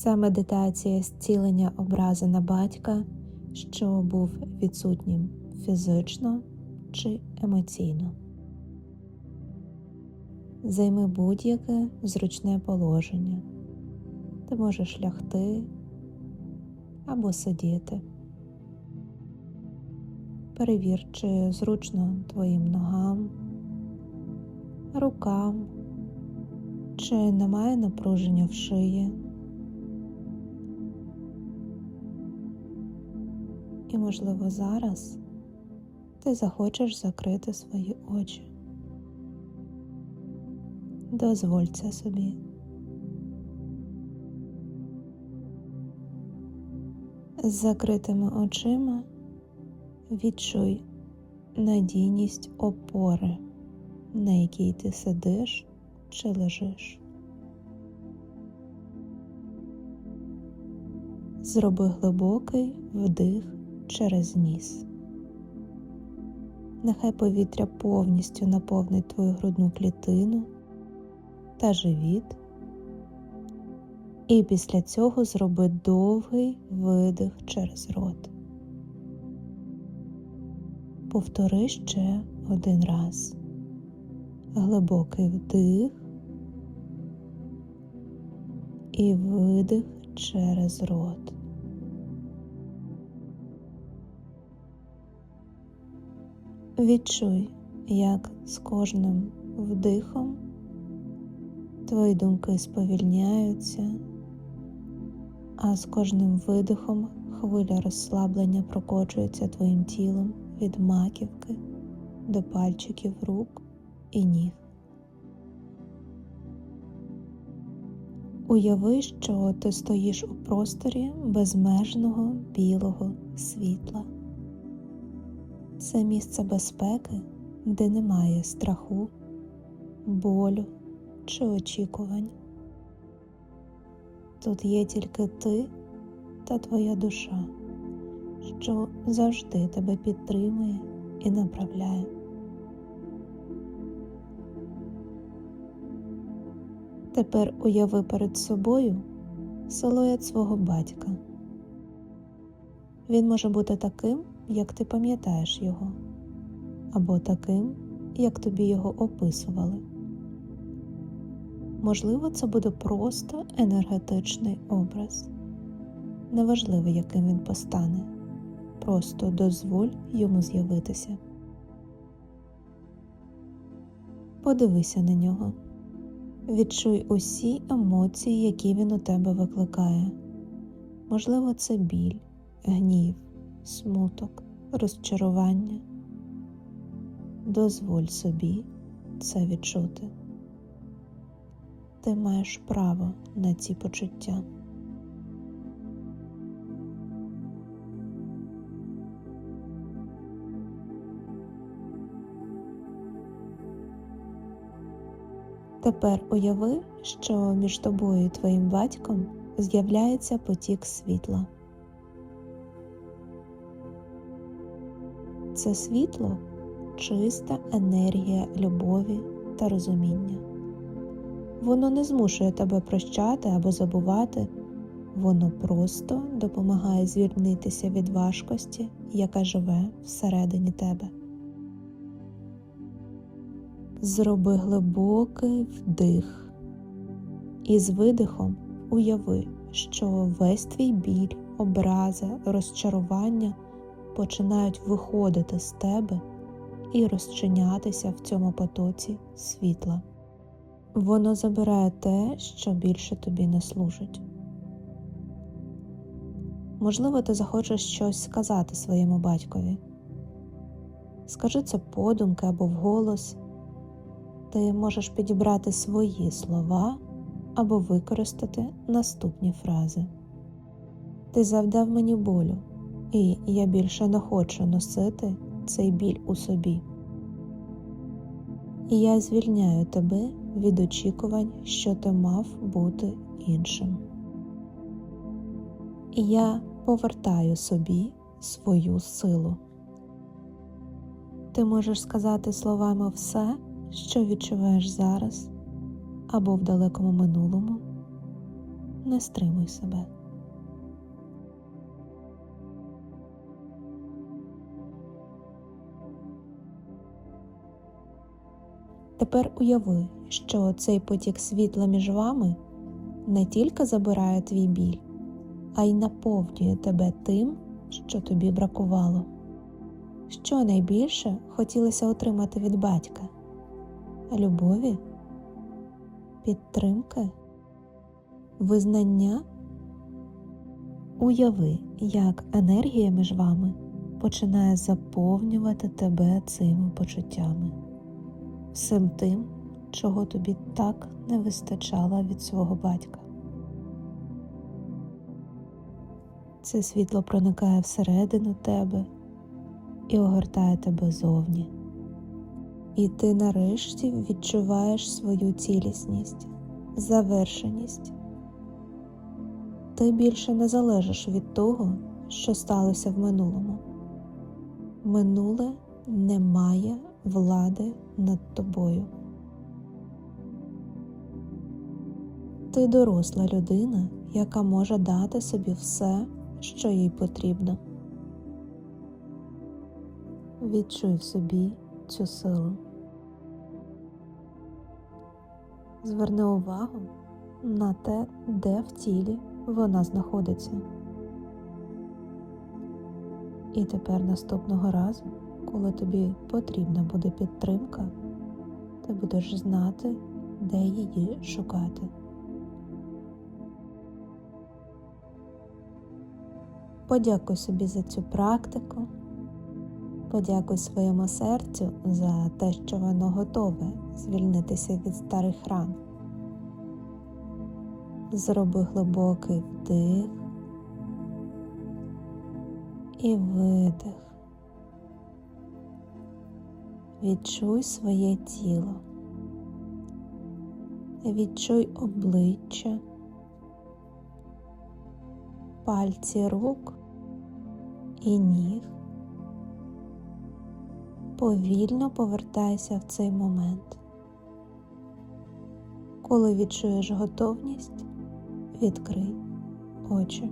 Це медитація зцілення образи на батька, що був відсутнім фізично чи емоційно. Займи будь-яке зручне положення. Ти можеш лягти або сидіти. Перевір, чи зручно твоїм ногам, рукам, чи немає напруження в шиї. І, можливо, зараз ти захочеш закрити свої очі. Дозволь це собі. З закритими очима відчуй надійність опори, на якій ти сидиш чи лежиш. Зроби глибокий вдих через ніс. Нехай повітря повністю наповнить твою грудну клітину та живіт. І після цього зроби довгий видих через рот. Повтори ще один раз. Глибокий вдих і видих через рот. Відчуй, як з кожним вдихом твої думки сповільняються, а з кожним видихом хвиля розслаблення прокочується твоїм тілом від маківки до пальчиків рук і ніг. Уяви, що ти стоїш у просторі безмежного білого світла. Це місце безпеки, де немає страху, болю чи очікувань. Тут є тільки ти та твоя душа, що завжди тебе підтримує і направляє. Тепер уяви перед собою силует свого батька. Він може бути таким, як ти пам'ятаєш його, або таким, як тобі його описували. Можливо, це буде просто енергетичний образ. Неважливо, яким він постане, просто дозволь йому з'явитися. Подивися на нього, відчуй усі емоції, які він у тебе викликає. Можливо, це біль, гнів, смуток, розчарування. Дозволь собі це відчути. Ти маєш право на ці почуття. Тепер уяви, що між тобою і твоїм батьком з'являється потік світла. Це світло чиста енергія любові та розуміння. Воно не змушує тебе прощати або забувати, воно просто допомагає звільнитися від важкості, яка живе всередині тебе. Зроби глибокий вдих і з видихом уяви, що весь твій біль, образа, розчарування починають виходити з тебе і розчинятися в цьому потоці світла. Воно забирає те, що більше тобі не служить. Можливо, ти захочеш щось сказати своєму батькові. Скажи це подумки або вголос. Ти можеш підібрати свої слова або використати наступні фрази. Ти завдав мені болю, і я більше не хочу носити цей біль у собі. І я звільняю тебе від очікувань, що ти мав бути іншим. І я повертаю собі свою силу. Ти можеш сказати словами все, що відчуваєш зараз або в далекому минулому, не стримуй себе. Тепер уяви, що цей потік світла між вами не тільки забирає твій біль, а й наповнює тебе тим, що тобі бракувало. Що найбільше хотілося отримати від батька? Любові, підтримки, визнання? Уяви, як енергія між вами починає заповнювати тебе цими почуттями, всім тим, чого тобі так не вистачало від свого батька. Це світло проникає всередину тебе і огортає тебе зовні. І ти нарешті відчуваєш свою цілісність, завершеність. Ти більше не залежиш від того, що сталося в минулому. Минуле не має влади над тобою. Ти доросла людина, яка може дати собі все, що їй потрібно. Відчуй в собі цю силу. Зверни увагу на те, де в тілі вона знаходиться. І тепер наступного разу, коли тобі потрібна буде підтримка, ти будеш знати, де її шукати. Подякуй собі за цю практику. Подякуй своєму серцю за те, що воно готове звільнитися від старих ран. Зроби глибокий вдих і видих. Відчуй своє тіло. Відчуй обличчя, пальці рук і ніг. Повільно повертайся в цей момент. Коли відчуєш готовність, відкрий очі.